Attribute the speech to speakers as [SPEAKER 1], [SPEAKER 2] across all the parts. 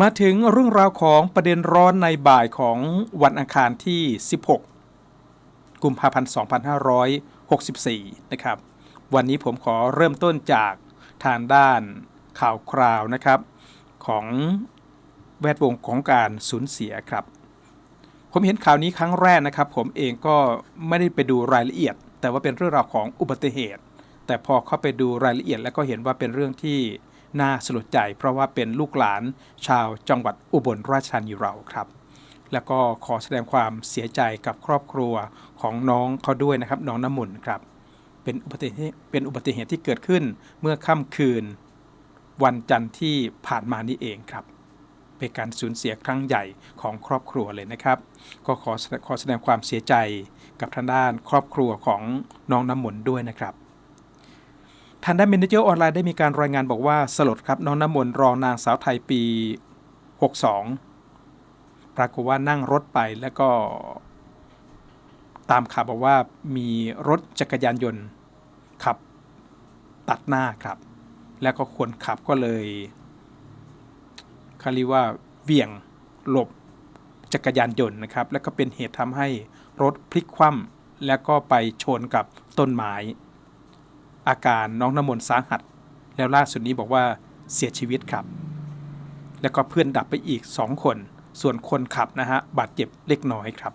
[SPEAKER 1] มาถึงเรื่องราวของประเด็นร้อนในบ่ายของวันอังคารที่ 16 กุมภาพันธ์ 2564 นะครับ วันนี้ผมขอเริ่มต้นจากทางด้านข่าวคราวนะครับ ของแวดวงของการสูญเสียครับ ผมเห็นข่าวนี้ครั้งแรกนะครับ ผมเองก็ไม่ได้ไปดูรายละเอียด แต่ว่าเป็นเรื่องราวของอุบัติเหตุ แต่พอเข้าไปดูรายละเอียดแล้วก็เห็นว่าเป็นเรื่องที่ น่าสลดใจเพราะว่าเป็นลูกหลานชาวจังหวัดอุบลราชธานีเราครับ แล้วก็ขอแสดงความเสียใจกับครอบครัวของน้องเขาด้วยนะครับ น้องน้ำมนต์ครับ เป็นอุบัติเหตุเป็นอุบัติเหตุที่เกิดขึ้นเมื่อค่ำคืน วันจันทร์ที่ผ่านมานี่เองครับเป็นการสูญเสียครั้งใหญ่ของครอบครัวเลยนะครับ ก็ขอขอแสดงความเสียใจกับทางด้านครอบครัวของน้องน้ำมนต์ด้วยนะครับ ทางด้านเมนเจอร์ออนไลน์ได้มีการรายงานบอกว่าสลดครับน้องน้ำมนต์รองนางสาวไทยปี 62 ปรากฏว่านั่งรถไปแล้วก็ ตามข่าวบอกว่ามีรถจักรยานยนต์ขับตัดหน้าครับ แล้วก็คนขับก็เลยเขาเรียกว่าเวี่ยงหลบจักรยานยนต์นะครับ แล้วก็เป็นเหตุทำให้รถพลิกคว่ำแล้วก็ไปชนกับต้นไม้ อาการน้องน้ำมนต์สาหัส แล้วล่าสุดนี้บอกว่าเสียชีวิตครับ แล้วก็เพื่อนดับไปอีก 2 คน ส่วนคนขับนะฮะบาดเจ็บเล็กน้อยครับ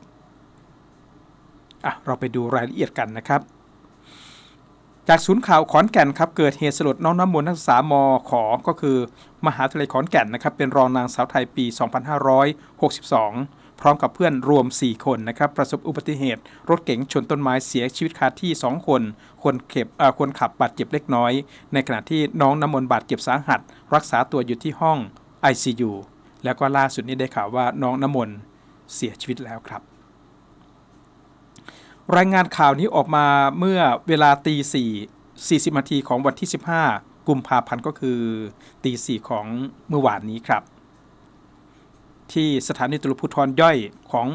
[SPEAKER 1] อะเราไปดูรายละเอียดกันนะครับ จากศูนย์ข่าวขอนแก่นครับเกิดเหตุสลดน้องน้ำมนต์นักศึกษามขอก็คือ มหาวิทยาลัยขอนแก่นนะครับเป็นรองนางสาวไทยปี 2562 พร้อมกับเพื่อนรวม 4 คนนะครับ ประสบอุบัติเหตุ รถเก๋งชนต้นไม้เสียชีวิตคาที่ 2 คน คนเข็บคนขับบาดเจ็บเล็กน้อย ในขณะที่น้องน้ำมนต์บาดเจ็บสาหัส รักษาตัวอยู่ที่ห้อง ICU แล้วก็ล่าสุดนี้ได้ข่าวว่าน้องน้ำมนต์เสียชีวิตแล้วครับ รายงานข่าวนี้ออกมาเมื่อเวลาตีสี่สี่สิบนาทีของวันที่ 15 กุมภาพันธ์ก็คือตีสี่ของเมื่อวานนี้ครับ ที่สถานีตำรวจภูธรย่อยของ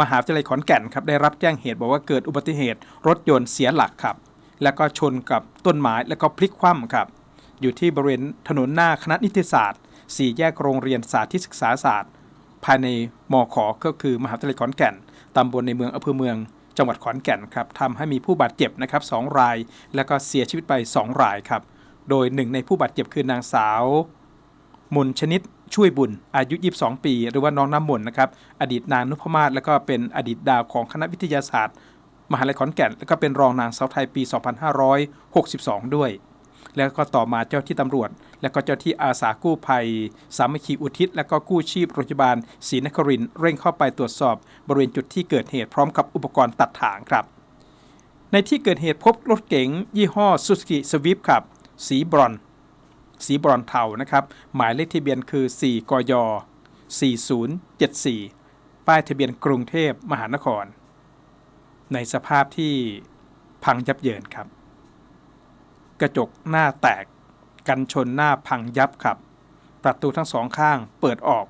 [SPEAKER 1] มหาวิทยาลัยขอนแก่นครับได้รับแจ้งเหตุบอกว่าเกิดอุบัติเหตุ รถยนต์เสียหลักครับ แล้วก็ชนกับต้นไม้แล้วก็พลิกคว่ำครับ อยู่ที่บริเวณถนนหน้าคณะนิติศาสตร์สี่แยกโรงเรียนสาธิตศึกษาศาสตร์ ภายในมขก็คือมหาวิทยาลัยขอนแก่นตำบลในเมืองอำเภอเมือง จังหวัดขอนแก่นครับทำให้มีผู้บาดเจ็บนะครับสองราย แล้วก็เสียชีวิตไป 2 รายครับ โดยหนึ่งในผู้บาดเจ็บคือนางสาว มนชนิด ช่วยบุญอายุ 22 ปี หรือว่าน้องน้ำมนต์นะครับอดีตนางนุพมาศแล้วก็เป็นอดีตดาวของคณะวิทยาศาสตร์ มหาลัยขอนแก่น แล้วก็เป็นรองนางสาวไทยปี 2562 ด้วย แล้วก็ต่อมาเจ้าที่ตำรวจ และก็เจ้าที่อาสากู้ภัย สามัคคีอุทิศ และก็กู้ชีพโรงพยาบาลศรีนครินเร่งเข้าไปตรวจสอบ บริเวณจุดที่เกิดเหตุพร้อมกับอุปกรณ์ตัดถางครับ ในที่เกิดเหตุพบรถเก๋งยี่ห้อ Suzuki Swift ครับสีบรอนซ์ สีบรอนเทานะครับ หมายเลขทะเบียนคือ 4 กย 4074 ป้ายทะเบียนกรุงเทพมหานคร ในสภาพที่พังยับเยินครับ กระจกหน้าแตก กันชนหน้าพังยับครับ ประตูทั้งสองข้างเปิดออก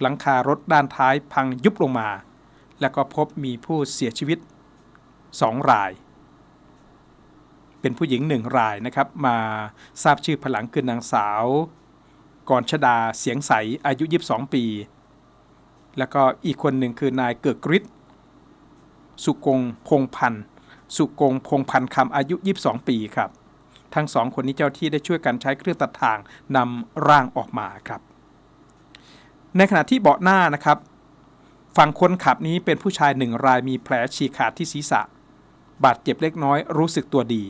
[SPEAKER 1] หลังคารถด้านท้ายพังยุบลงมา แล้วก็พบมีผู้เสียชีวิต 2 ราย เป็นผู้หญิงหนึ่งรายนะครับมาทราบชื่อภหลังคือนางสาวกรชดาเสียงใสอายุ 22 ปี แล้วก็อีกคนหนึ่งคือนายเกิกฤทธิ์สุกงพงพันธ์สุกงพงพันธ์คำอายุ 22 ปีครับ ทั้งสองคนนี้เจ้าที่ได้ช่วยกันใช้เครื่องตัดทางนำร่างออกมาครับ ในขณะที่เบาะหน้านะครับฝั่งคนขับนี้เป็นผู้ชายหนึ่งรายมีแผลฉีกขาดที่ศีรษะ บาดเจ็บเล็กน้อยรู้สึกตัวดี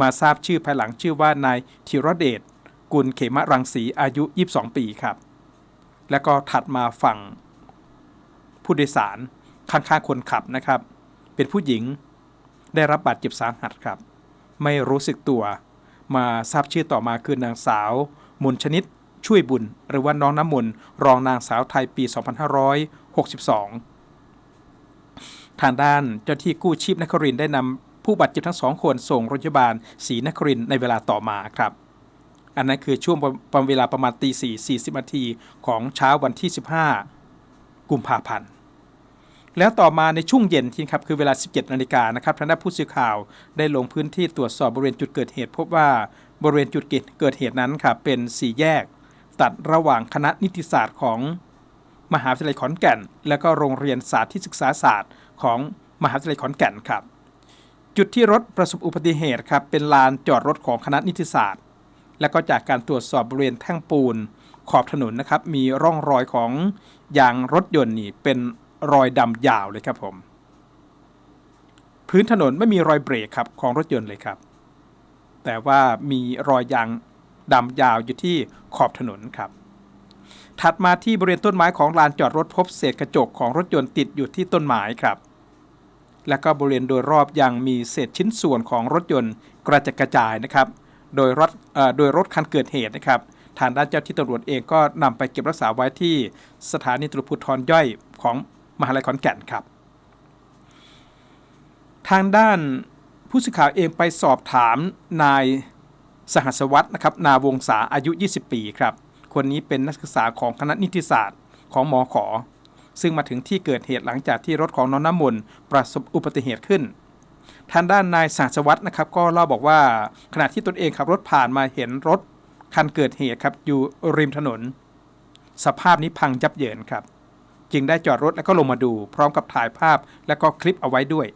[SPEAKER 1] มาทราบชื่อภายหลังชื่อว่านายธีรเดชกุลเขมรังสีอายุ 22 ปีครับ แล้วก็ถัดมาฝั่งผู้โดยสารข้างๆคนขับนะครับ เป็นผู้หญิงได้รับบาดเจ็บสาหัสครับ ไม่รู้สึกตัวมาทราบชื่อต่อมาคือนางสาว มนชนิดช่วยบุญ หรือว่าน้องน้ำมนรองนางสาวไทยปี 2562 ทางด้านเจ้าที่กู้ชีพนครินได้นำ ผู้บาดเจ็บทั้งสองคนส่งโรงพยาบาลศรีนครินในเวลาต่อมาครับอันนั้นคือช่วงประมาณเวลาประมาณตีสี่สี่สิบนาทีของเช้าวันที่ 15 กุมภาพันธ์ แล้วต่อมาในช่วงเย็นที่ครับคือเวลา 17นาฬิกานะครับทางด้านผู้สื่อข่าวได้ลงพื้นที่ตรวจสอบบริเวณจุดเกิดเหตุ พบว่าบริเวณจุดเกิดเหตุนั้นครับเป็นสี่แยก ตัดระหว่างคณะนิติศาสตร์ของมหาวิทยาลัยขอนแก่น และก็โรงเรียนสาธิตศึกษาศาสตร์ของมหาวิทยาลัยขอนแก่นครับ จุดที่รถประสบอุบัติเหตุครับเป็นลานจอดรถของคณะนิติศาสตร์ และก็จากการตรวจสอบบริเวณแท่งปูนขอบถนนนะครับมีร่องรอยของยางรถยนต์นี่เป็นรอยดำยาวเลยครับผม พื้นถนนไม่มีรอยเบรกครับของรถยนต์เลยครับ แต่ว่ามีรอยยางดำยาวอยู่ที่ขอบถนนครับ ถัดมาที่บริเวณต้นไม้ของลานจอดรถพบเศษกระจกของรถยนต์ติดอยู่ที่ต้นไม้ครับ และก็บริเวณโดยรอบยังมีเศษชิ้นส่วนของรถยนต์กระจัดกระจายนะครับ โดยรถโดยรถคันเกิดเหตุนะครับ ทางด้านเจ้าที่ตำรวจเองก็นำไปเก็บรักษาไว้ที่สถานีตำรวจภูธรย่อยของมหาลัยขอนแก่นครับ ทางด้านผู้สื่อข่าวเองไปสอบถามนายสหัสวัตรนะครับ นาวงศาอายุ 20 ปีครับ คนนี้เป็นนักศึกษาของคณะนิติศาสตร์ของหมอขอ ซึ่งมาถึงที่เกิดเหตุหลังจากที่รถของน้องน้ำมนต์ประสบอุบัติเหตุขึ้นทางด้านนายสหัสวัตรนะครับก็เล่าบอกว่าขณะที่ตนเองขับรถผ่านมาเห็นรถคันเกิดเหตุครับอยู่ริมถนน สภาพนี้พังยับเยินครับ จึงได้จอดรถแล้วก็ลงมาดู พร้อมกับถ่ายภาพและก็คลิปเอาไว้ด้วย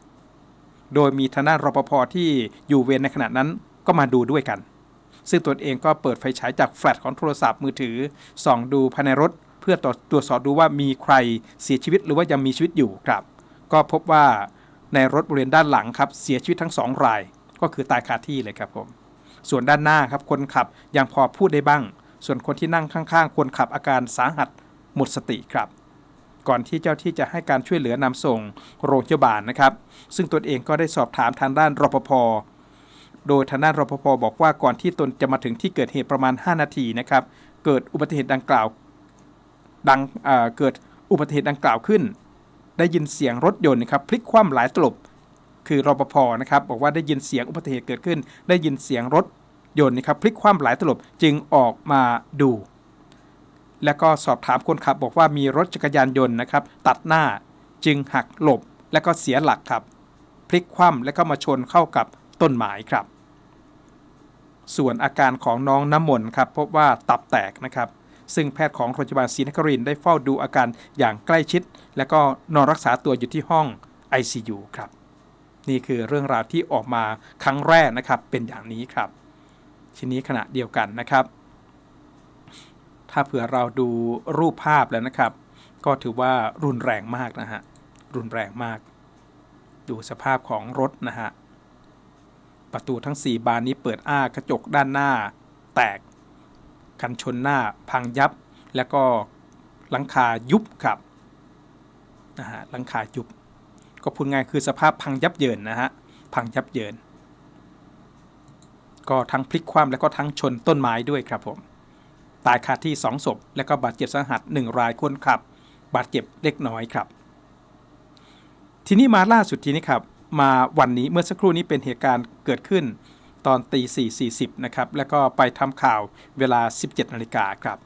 [SPEAKER 1] โดยมีทางด้านรปภที่อยู่เวรในขณะนั้นก็มาดูด้วยกัน ซึ่งตนเองก็เปิดไฟฉายจากแฟลชของโทรศัพท์มือถือส่องดูภายในรถ พื่อตรวจตรวจสอบดูว่ามีใครเสียชีวิตหรือว่ายังมีชีวิตอยู่ครับ ก็พบว่าในรถบริเวณด้านหลังครับเสียชีวิตทั้งสองราย ก็คือตายคาที่เลยครับผม ส่วนด้านหน้าครับคนขับยังพอพูดได้บ้าง ส่วนคนที่นั่งข้างๆคนขับอาการสาหัสหมดสติครับก่อนที่เจ้าที่จะให้การช่วยเหลือนำส่งโรงพยาบาลนะครับ ซึ่งตนเองก็ได้สอบถามทางด้านรปภ โดยทางด้านรปภบอกว่าก่อนที่ตนจะมาถึงที่เกิดเหตุประมาณ 5 นาทีนะครับ เกิดอุบัติเหตุดังกล่าว ดังเเกิดอุบัติเหตุดังกล่าวขึ้น ได้ยินเสียงรถยนต์นะครับพลิกคว่ำหลายตลบคือรปภนะครับบอกว่าได้ยินเสียงอุบัติเหตุเกิดขึ้น ได้ยินเสียงรถยนต์นะครับพลิกคว่ำหลายตลบจึงออกมาดู แล้วก็สอบถามคนขับ บอกว่ามีรถจักรยานยนต์นะครับตัดหน้าจึงหักหลบและก็เสียหลักครับ พลิกคว่ำและก็มาชนเข้ากับต้นไม้ครับ ส่วนอาการของน้องน้ำมนต์ครับพบว่าตับแตกนะครับ ซึ่งแพทย์ของโรงพยาบาลศรีนครินได้เฝ้าดูอาการอย่างใกล้ชิด และก็นอนรักษาตัวอยู่ที่ห้อง ICU ครับ นี่คือเรื่องราวที่ออกมาครั้งแรกนะครับเป็นอย่างนี้ครับทีนี้ขณะเดียวกันนะครับ ถ้าเผื่อเราดูรูปภาพแล้วนะครับ ก็ถือว่ารุนแรงมากนะฮะรุนแรงมาก ดูสภาพของรถนะฮะประตูทั้ง 4 บานนี้เปิดอ้ากระจกด้านหน้า แตก กันชนหน้าพังยับ แล้วก็หลังคายุบครับนะฮะหลังคายุบ ก็พูดง่ายคือสภาพพังยับเยินนะฮะพังยับเยิน ก็ทั้งพลิกคว่ำแล้วก็ทั้งชนต้นไม้ด้วยครับผมตายคาที่2ศพแล้วก็บาดเจ็บสาหัส 1 รายคนขับ บาดเจ็บเล็กน้อยครับ ทีนี้มาล่าสุดทีนี้ครับ มาวันนี้เมื่อสักครู่นี้เป็นเหตุการณ์เกิดขึ้น ตอนตี4 40นะครับ แล้วก็ไปทำข่าวเวลา 17นาฬิกาครับ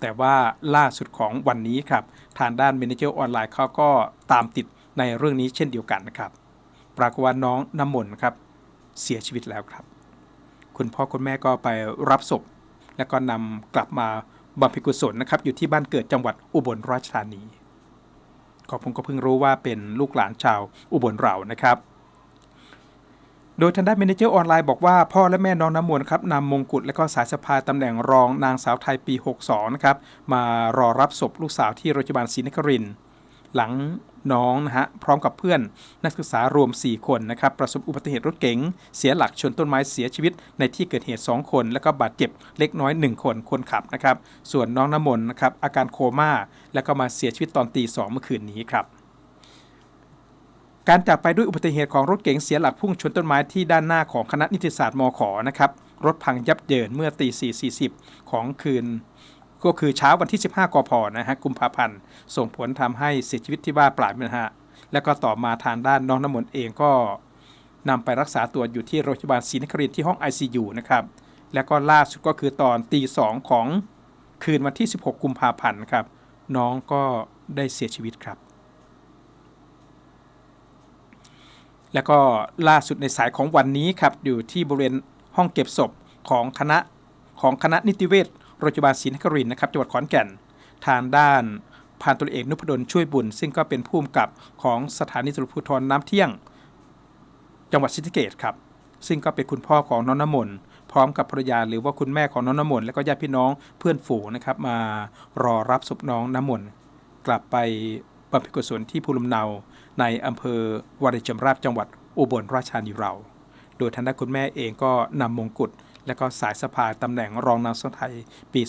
[SPEAKER 1] แต่ว่าล่าสุดของวันนี้ครับ ทางด้าน Manager ออนไลน์เขาก็ตามติดในเรื่องนี้เช่นเดียวกันนะครับ ปรากฏว่าน้องน้ำมนต์ครับ เสียชีวิตแล้วครับ คุณพ่อคุณแม่ก็ไปรับศพ แล้วก็นำกลับมาบำเพ็ญกุศลนะครับ อยู่ที่บ้านเกิดจังหวัดอุบลราชธานีก็ผมก็เพิ่งรู้ว่าเป็นลูกหลานชาวอุบลเรานะครับ โดยทางด้านเมนเจอร์ออนไลน์บอกว่าพ่อและแม่น้องน้ำมนต์ครับนำมงกุฎและก็สายสะพายตำแหน่งรองนางสาวไทยปี 62 นะครับ มารอรับศพลูกสาวที่โรงพยาบาลศรีนครินทร์หลังน้องนะฮะพร้อมกับเพื่อนนักศึกษารวม 4 คนนะครับประสบอุบัติเหตุรถเก๋งเสียหลักชนต้นไม้เสียชีวิต ในที่เกิดเหตุ 2 คน แล้วก็บาดเจ็บเล็กน้อย 1 คนคนขับนะครับส่วนน้องน้ำมนต์นะครับอาการโคม่าแล้วก็มาเสียชีวิตตอนตีสองเมื่อคืนนี้ครับ การจากไปด้วยอุบัติเหตุของรถเก๋งเสียหลักพุ่งชนต้นไม้ที่ด้านหน้าของคณะนิติศาสตร์มขนะครับรถพังยับเยินเมื่อตี4.40 ของคืน ก็คือเช้าวันที่ 15กพนะฮะกุมภาพันธ์ส่งผลทำให้เสียชีวิตที่บ้านปลายนะฮะแล้วก็ต่อมาทางด้านน้องน้ำมนต์เองก็นำไปรักษาตัวอยู่ที่โรงพยาบาลศรีนครินทร์ที่ห้อง ICU นะครับ แล้วก็ล่าสุดก็คือตอนตีสองของคืนวันที่ 16 กุมภาพันธ์ครับ น้องก็ได้เสียชีวิตครับ แล้วก็ล่าสุดในสายของวันนี้ครับอยู่ที่บริเวณห้องเก็บศพของคณะของคณะนิติเวชโรงพยาบาลศรีนครินทร์นะครับจังหวัดขอนแก่น ทางด้านพันตำรวจเอกนุพดลช่วยบุญ ซึ่งก็เป็นผู้กำกับของสถานีตำรวจภูธรน้ำเที่ยง จังหวัดศรีสะเกษครับ ซึ่งก็เป็นคุณพ่อของน้องน้ำมนต์พร้อมกับภรรยาหรือว่าคุณแม่ของน้องน้ำมนต์และก็ญาติพี่น้องเพื่อนฝูงนะครับมารอรับศพน้องน้ำมนต์กลับไปบำเพ็ญกุศลที่ภูลำเนา ในอำเภอวารินชำราบจังหวัดอุบลราชธานีเรา โดยทางด้านคุณแม่เองก็นำมงกุฎและก็สายสะพายตำแหน่งรองนางสาวไทยปี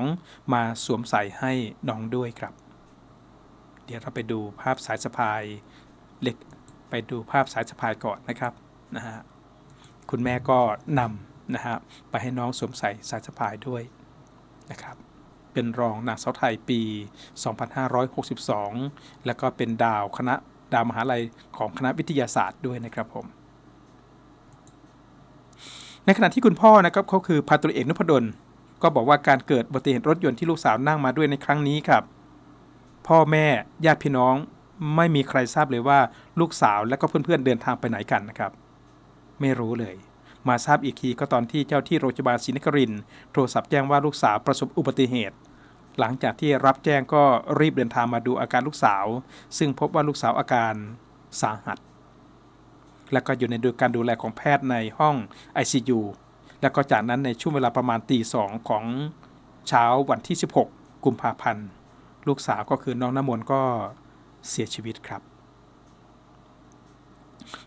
[SPEAKER 1] 2562 มาสวมใส่ให้น้องด้วยครับ เดี๋ยวเราไปดูภาพสายสะพายเล็กไปดูภาพสายสะพายก่อนนะครับนะฮะคุณแม่ก็นำนะฮะไปให้น้องสวมใส่สายสะพายด้วยนะครับ เป็นรองนางสาวไทยปี 2562 แล้วก็เป็นดาวคณะดาวมหาลัยของคณะวิทยาศาสตร์ด้วยนะครับผม ในขณะที่คุณพ่อนะครับเขาคือพันตำรวจเอกนุพดลก็บอกว่าการเกิดอุบัติเหตุรถยนต์ที่ลูกสาวนั่งมาด้วยในครั้งนี้ครับ พ่อแม่ญาติพี่น้องไม่มีใครทราบเลยว่าลูกสาวและก็เพื่อนๆเดินทางไปไหนกันนะครับ ไม่รู้เลย มาทราบอีกทีก็ตอนที่เจ้าที่โรงพยาบาลศรีนครินทร์โทรศัพท์แจ้งว่าลูกสาวประสบอุบัติเหตุ หลังจากที่รับแจ้งก็รีบเดินทางมาดูอาการลูกสาว ซึ่งพบว่าลูกสาวอาการสาหัส และก็อยู่ในดูการดูแลของแพทย์ในห้อง ICU แล้วก็จากนั้นในช่วงเวลาประมาณตีสองของเช้าวันที่ 16 กุมภาพันธ์ ลูกสาวก็คือน้องน้ำมนต์ก็เสียชีวิตครับ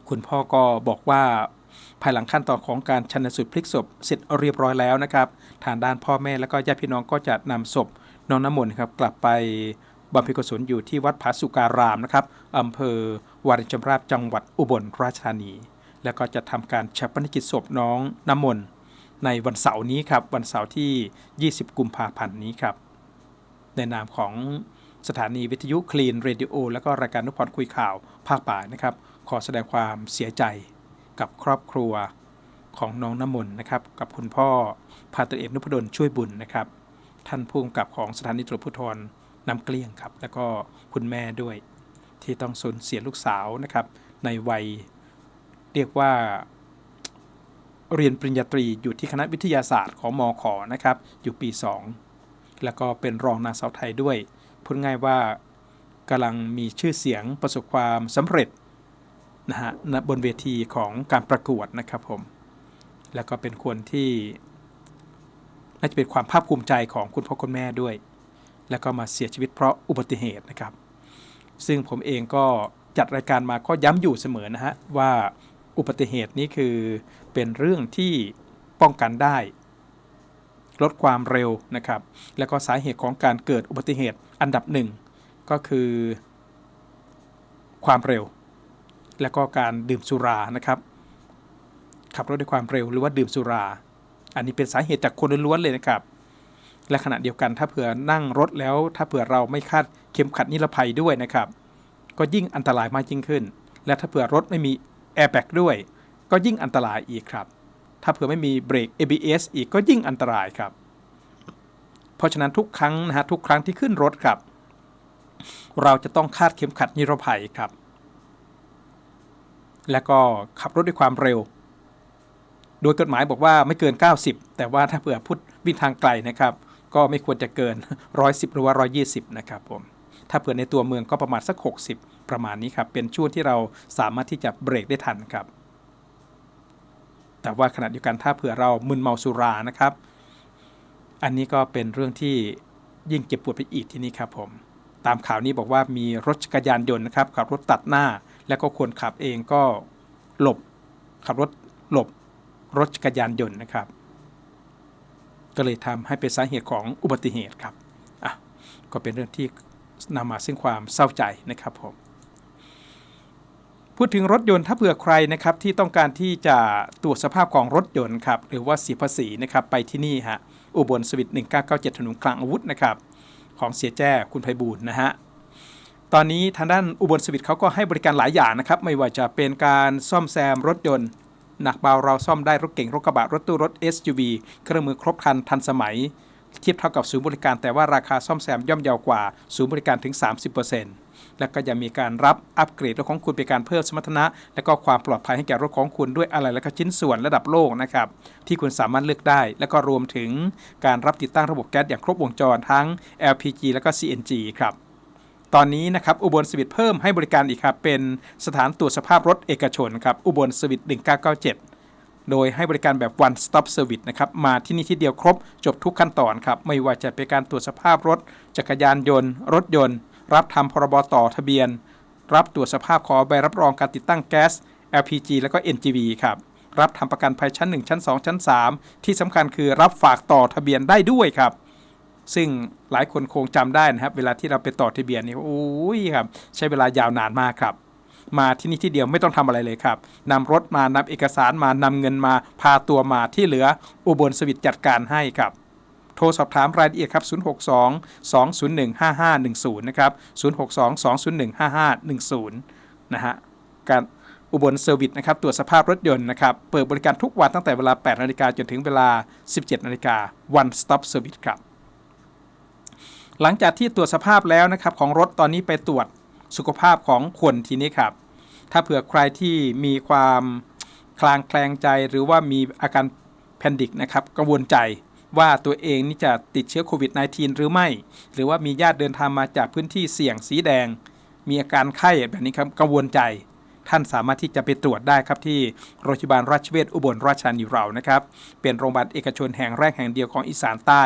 [SPEAKER 1] คุณพ่อก็บอกว่าภายหลังขั้นตอนของการชันสูตรพลิกศพเสร็จเรียบร้อยแล้วนะครับ ทางด้านพ่อแม่และก็ญาติพี่น้องก็จะนำศพ น้องน้ำมนต์ครับกลับไปบำเพ็ญกุศลอยู่ที่วัดผาสุการามนะครับอำเภอวารินชำราบจังหวัดอุบลราชธานี แล้วก็จะทำการชัปนกิจศพน้องน้ำมนต์ในวันเสาร์นี้ครับวันเสาร์ที่ 20 กุมภาพันธ์นี้ครับ ในนามของสถานีวิทยุคลีนเรดิโอและก็รายการนุพรคุยข่าวภาคบ่านะครับ ขอแสดงความเสียใจกับครอบครัวของน้องน้ำมนต์นะครับ กับคุณพ่อพาตรเอกนุพดลช่วยบุญนะครับ ท่านผู้กำกับของสถานีตำรวจภูธรน้ำเกลี้ยงครับ แล้วก็คุณแม่ด้วย ที่ต้องสูญเสียลูกสาวนะครับ ในวัยเรียกว่าเรียนปริญญาตรีอยู่ที่คณะวิทยาศาสตร์ของมอขอนะครับ อยู่ปี 2 แล้วก็เป็นรองนางสาวไทยด้วย พูดง่ายว่ากำลังมีชื่อเสียงประสบความสำเร็จนะฮะบนเวทีของการประกวดนะครับผม แล้วก็เป็นคนที่ น่าจะเป็นความภาคภูมิใจของคุณพ่อคุณแม่ด้วย แล้วก็มาเสียชีวิตเพราะอุบัติเหตุนะครับ ซึ่งผมเองก็จัดรายการมาก็ย้ำอยู่เสมอนะฮะว่าอุบัติเหตุนี้คือเป็นเรื่องที่ป้องกันได้ ลดความเร็วนะครับ แล้วก็สาเหตุของการเกิดอุบัติเหตุอันดับหนึ่งก็คือ ความเร็ว และก็การดื่มสุรานะครับ ขับรถด้วยความเร็วหรือว่าดื่มสุรา อันนี้เป็นสาเหตุจากคนล้วนๆเลยนะครับ และขณะเดียวกันถ้าเผื่อนั่งรถแล้ว ถ้าเผื่อเราไม่คาดเข็มขัดนิรภัยด้วยนะครับ ก็ยิ่งอันตรายมากยิ่งขึ้น และถ้าเผื่อรถไม่มีแอร์แบ็กด้วย ก็ยิ่งอันตรายอีกครับ ถ้าเผื่อไม่มีเบรก ABS อีกก็ยิ่งอันตรายครับ เพราะฉะนั้นทุกครั้งนะฮะทุกครั้งที่ขึ้นรถครับ เราจะต้องคาดเข็มขัดนิรภัยครับ และก็ขับรถด้วยความเร็ว โดยกฎหมายบอกว่าไม่เกิน 90 แต่ว่าถ้าเผื่อพุทธวิ่งทางไกลนะครับ ก็ไม่ควรจะเกิน 110 หรือว่า 120 นะครับผม ถ้าเผื่อในตัวเมืองก็ประมาณสัก 60 ประมาณนี้ครับ เป็นช่วงที่เราสามารถที่จะเบรกได้ทันครับ แต่ว่าขณะเดียวกันถ้าเผื่อเรามึนเมาสุรานะครับ อันนี้ก็เป็นเรื่องที่ยิ่งเจ็บปวดไปอีกที่นี่ครับผม ตามข่าวนี้บอกว่ามีรถจักรยานยนต์นะครับขับรถตัดหน้า แล้วก็คนขับเองก็หลบขับรถหลบ รถจักรยานยนต์นะครับ ก็เลยทำให้เป็นสาเหตุของอุบัติเหตุครับอะก็เป็นเรื่องที่นำมาซึ่งความเศร้าใจนะครับผมพูดถึงรถยนต์ถ้าเผื่อใครนะครับที่ต้องการที่จะตรวจสภาพของรถยนต์ครับหรือว่าเสียภาษีนะครับไปที่นี่ฮะอุบลสวิต1997 ถนนกลางอาวุธนะครับของเสียแจ้คุณไพบูลนะฮะตอนนี้ทางด้านอุบลสวิตเขาก็ให้บริการหลายอย่างนะครับไม่ว่าจะเป็นการซ่อมแซมรถยนต์ หนักเบาเราซ่อมได้รถเก่งรถกระบะรถตู้รถ SUV เครื่องมือครบครันทันสมัย เทียบเท่ากับศูนย์บริการแต่ว่าราคาซ่อมแซมย่อมเยาวกว่าศูนย์บริการถึง 30%และก็ยังมีการรับอัปเกรดรถของคุณเป็นการเพิ่มสมรรถนะ และก็ความปลอดภัยให้แก่รถของคุณด้วยอะไรและก็ชิ้นส่วนระดับโลกนะครับที่คุณสามารถเลือกได้ และก็รวมถึงการรับติดตั้งระบบแก๊สอย่างครบวงจรทั้ง LPG และก็ CNG ครับ ตอนนี้นะครับอุบลสวิตเพิ่มให้บริการอีกครับเป็นสถานตรวจสภาพรถเอกชนครับอุบลสวิต1997 โดยให้บริการแบบ one stop service นะครับมาที่นี่ที่เดียวครบจบทุกขั้นตอนครับไม่ว่าจะเป็นการตรวจสภาพรถ จักรยานยนต์ รถยนต์ รับทำพรบต่อทะเบียน รับตรวจสภาพขอใบรับรองการติดตั้งแก๊ส LPG แล้วก็ NGV ครับรับทำประกันภัยชั้น 1 ชั้น 2 ชั้น 3 ที่สำคัญคือรับฝากต่อทะเบียนได้ด้วยครับ ซึ่งหลายคนคงจำได้นะครับ เวลาที่เราไปต่อทะเบียนนี่โอ้ยครับใช้เวลายาวนานมากครับ มาที่นี่ที่เดียวไม่ต้องทำอะไรเลยครับนำรถมานำเอกสารมานำเงินมาพาตัวมาที่เหลืออุบลสวิตจัดการให้ครับโทรสอบถามรายละเอียดครับ 062 201 5510 นะครับ 062 201 5510 นะฮะ การอุบลเซอร์วิสนะครับ ตรวจสภาพรถยนต์นะครับ เปิดบริการทุกวันตั้งแต่เวลา 8 นาฬิกาจนถึงเวลา 17 นาฬิกา one stop service ครับ หลังจากที่ตรวจสภาพแล้วนะครับของรถตอนนี้ไปตรวจสุขภาพของคนทีนี้ครับ ถ้าเผื่อใครที่มีความคลางแคลงใจหรือว่ามีอาการแพนิคนะครับกังวลใจว่าตัวเองนี่จะติดเชื้อโควิด -19 หรือไม่ หรือว่ามีญาติเดินทางมาจากพื้นที่เสี่ยงสีแดง มีอาการไข้แบบนี้ครับกังวลใจ ท่านสามารถที่จะไปตรวจได้ครับที่โรงพยาบาลราชเวชอุบลราชธานีเรานะครับเป็นโรงพยาบาลเอกชนแห่งแรกแห่งเดียวของอีสานใต้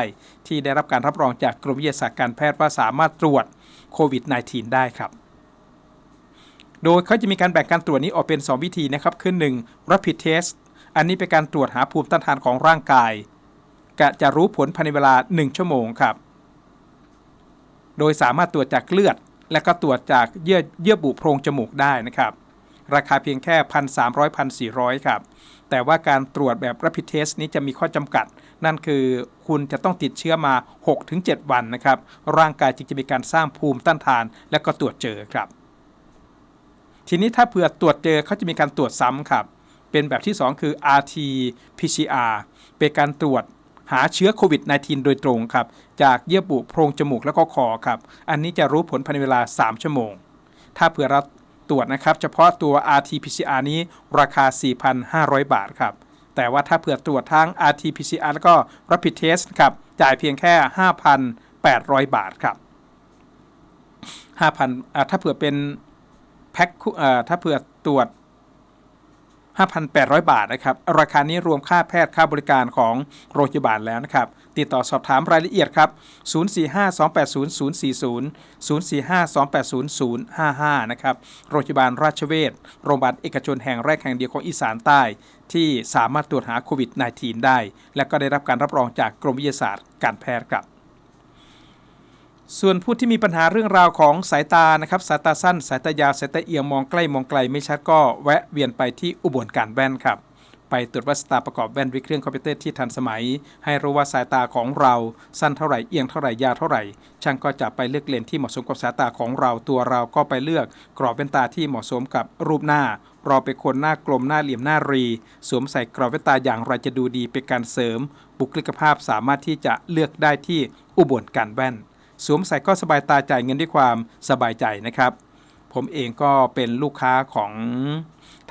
[SPEAKER 1] ที่ได้รับการรับรองจากกรมวิทยาศาสตร์การแพทย์ว่าสามารถตรวจโควิด -19 ได้ครับโดยเขาจะมีการแบ่งการตรวจนี้ออกเป็น 2 วิธีนะครับคือ1 rapid test อันนี้เป็นการตรวจหาภูมิต้านทานของร่างกายกะจะรู้ผลภายในเวลา 1 ชั่วโมงครับ โดยสามารถตรวจจากเลือด และก็ตรวจจากเยื่อเยื่อบุโพรงจมูกได้นะครับ ราคาเพียงแค่ 1,300 1,400 ครับ แต่ว่าการตรวจแบบ rapid test นี้จะมีข้อจำกัด นั่นคือคุณจะต้องติดเชื้อมา 6-7 วันนะครับ ร่างกายจึงจะมีการสร้างภูมิต้านทาน และก็ตรวจเจอครับ ทีนี้ถ้าเผื่อตรวจเจอเขาจะมีการตรวจซ้ำครับเป็นแบบที่ 2 คือ RT PCR เป็นการตรวจหาเชื้อโควิด -19 โดยตรงครับ จากเยื่อบุโพรงจมูกแล้วก็คอครับ อันนี้จะรู้ผลภายในเวลา 3 ชั่วโมง ถ้าเผื่อเรา ตรวจนะครับ เฉพาะตัว RT PCR นี้ราคา 4,500 บาทครับ แต่ว่าถ้าเผื่อตรวจทั้ง RT PCR แล้วก็ Rapid Test ครับ จ่ายเพียงแค่ 5,800 บาทครับ 5,000ถ้าเผื่อเป็นแพ็คถ้าเผื่อตรวจ 5,800 บาทนะครับ ราคานี้รวมค่าแพทย์ค่าบริการของโรงพยาบาลแล้วนะครับ ติดต่อสอบถามรายละเอียดครับ 045-280-040 045-280-055 นะครับโรงพยาบาลราชเวชโรงพยาบาลเอกชนแห่งแรกแห่งเดียวของอีสานใต้ ที่สามารถตรวจหาโควิด -19 ได้ และก็ได้รับการรับรองจากกรมวิทยาศาสตร์การแพทย์ครับส่วนผู้ที่มีปัญหาเรื่องราวของสายตานะครับสายตาสั้น สายตายาวสายตาเอียงมองใกล้มองไกลไม่ชัดก็แวะเวียนไปที่อุบลการแว่นครับ ไปตรวจวัดสายตาประกอบแว่นวยเครื่องคอมพิวเตอร์ที่ทันสมัย ให้รู้ว่าสายตาของเราสั้นเท่าไหร่เอียงเท่าไหร่ยาวเท่าไหร่ ช่างก็จะไปเลือกเลนที่เหมาะสมกับสายตาของเราตัวเราก็ไปเลือกกรอบแว่นตาที่เหมาะสมกับรูปหน้าเราเป็นคนหน้ากลมหน้าเหลี่ยมหน้ารี สวมใส่กรอบแว่นตาอย่างไรจะดูดีเป็นการเสริม บุคลิกภาพสามารถที่จะเลือกได้ที่อุบลการแว่น สวมใส่ก็สบายตาจ่ายเงินด้วยความสบายใจนะครับ ผมเองก็เป็นลูกค้าของ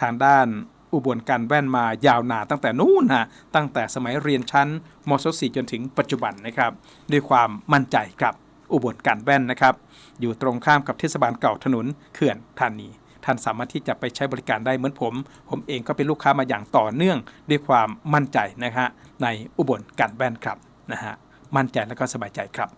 [SPEAKER 1] ทางด้าน อุบลการแว่นมายาวนานตั้งแต่นู้นฮะตั้งแต่สมัยเรียนชั้นมศสี่จนถึงปัจจุบันนะครับด้วยความมั่นใจครับอุบลการแว่นนะครับ อยู่ตรงข้ามกับเทศบาลเก่าถนนเขื่อนธานีท่านสามารถที่จะไปใช้บริการได้เหมือนผม ผมเองก็เป็นลูกค้ามาอย่างต่อเนื่อง ด้วยความมั่นใจนะฮะในอุบลการแว่นครับนะฮะมั่นใจและก็สบายใจครับ